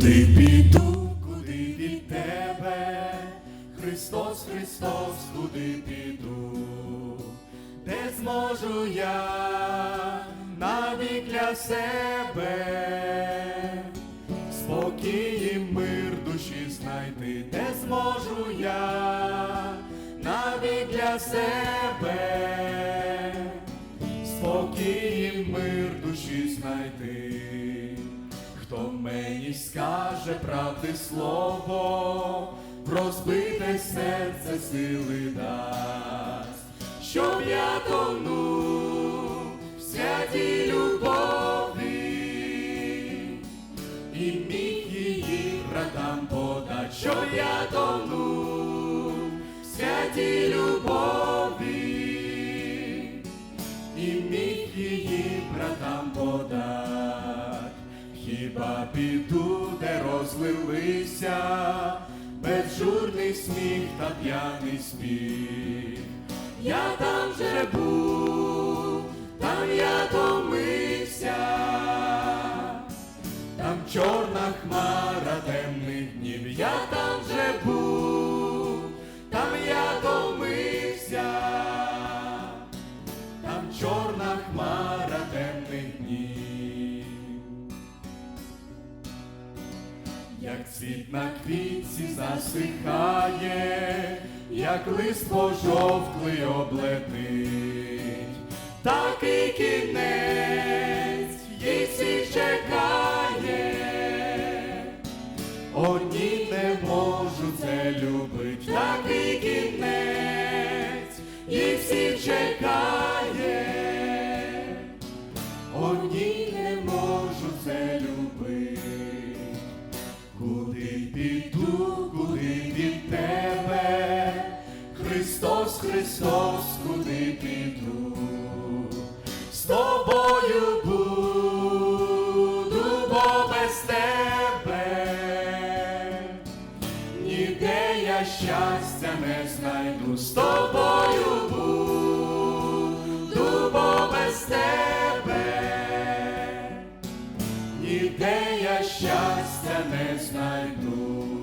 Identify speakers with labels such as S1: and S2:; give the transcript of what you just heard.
S1: Куди піду, куди від тебе, Христос, Христос, куди піду, де зможу я навік для себе, спокій і мир душі знайти, де зможу я навік для себе, спокій і мир душі знайти. Мені скаже правди слово, розбите серце сили дасть, щоб я тонув в святій любові і міг її братам подать, щоб я тонув в святій любові піду, де розлилися безжурний сміх та п'яний сміх. Я там же був, там я томився, там чорна хмара темних днів, я там Як цвіт на квітці засихає, як лист пожовклий облетить, так і кінець їй всіх чекає. Одні не можуть це любить, так і кінець їх всіх чекає. Одні Христос, Христос, куди піду, з тобою буду, бо без тебе, ніде я щастя не знайду, з тобою буду, бо без тебе, ніде я щастя не знайду.